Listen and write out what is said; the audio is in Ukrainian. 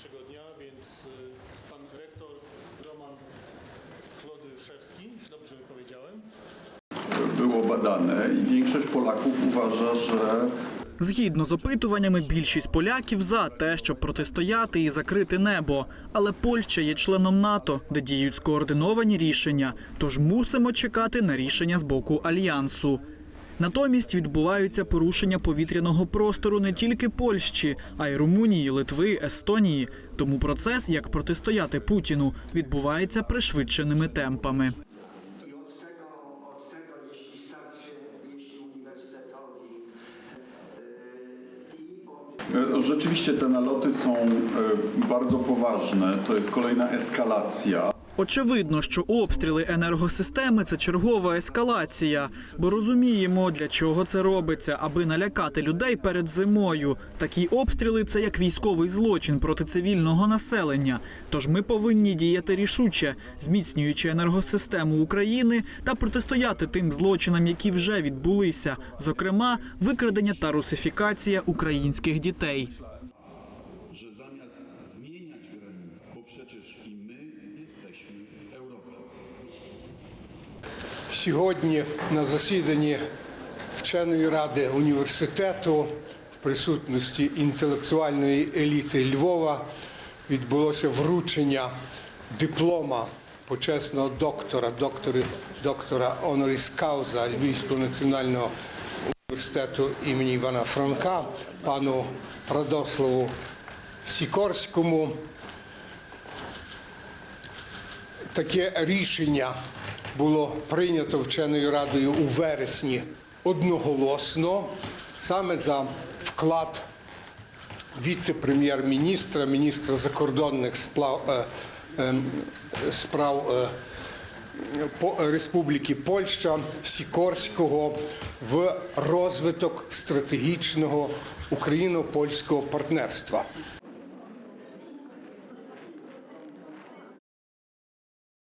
dzisiejszego dnia, więc pan rektor Roman Klodyszewski, dobrze powiedziałem, było badane i większość Polaków uważa, że Згідно з опитуваннями, більшість поляків за те, щоб протистояти і закрити небо. Але Польща є членом НАТО, де діють скоординовані рішення. Тож мусимо чекати на рішення з боку альянсу. Натомість відбуваються порушення повітряного простору не тільки Польщі, а й Румунії, Литви, Естонії. Тому процес, як протистояти Путіну, відбувається пришвидшеними темпами. E, rzeczywiście te naloty są e, bardzo poważne. To jest kolejna eskalacja. Очевидно, що обстріли енергосистеми це чергова ескалація, бо розуміємо, для чого це робиться, аби налякати людей перед зимою. Такі обстріли це як військовий злочин проти цивільного населення. Тож ми повинні діяти рішуче, зміцнюючи енергосистему України та протистояти тим злочинам, які вже відбулися, зокрема, викрадення та русифікація українських дітей. że zamiast zmieniać granice, bo przecież i my Сьогодні на засіданні вченої ради університету в присутності інтелектуальної еліти Львова відбулося вручення диплома почесного доктора, доктори, доктора Honoris Causa Львівського національного університету імені Івана Франка, пану Радославу Сікорському. Таке рішення було прийнято вченою радою у вересні одноголосно, саме за вклад віце-прем'єр-міністра, міністра закордонних сплав- е, е, справ е, По- Республіки Польща Сікорського в розвиток стратегічного україно-польського партнерства.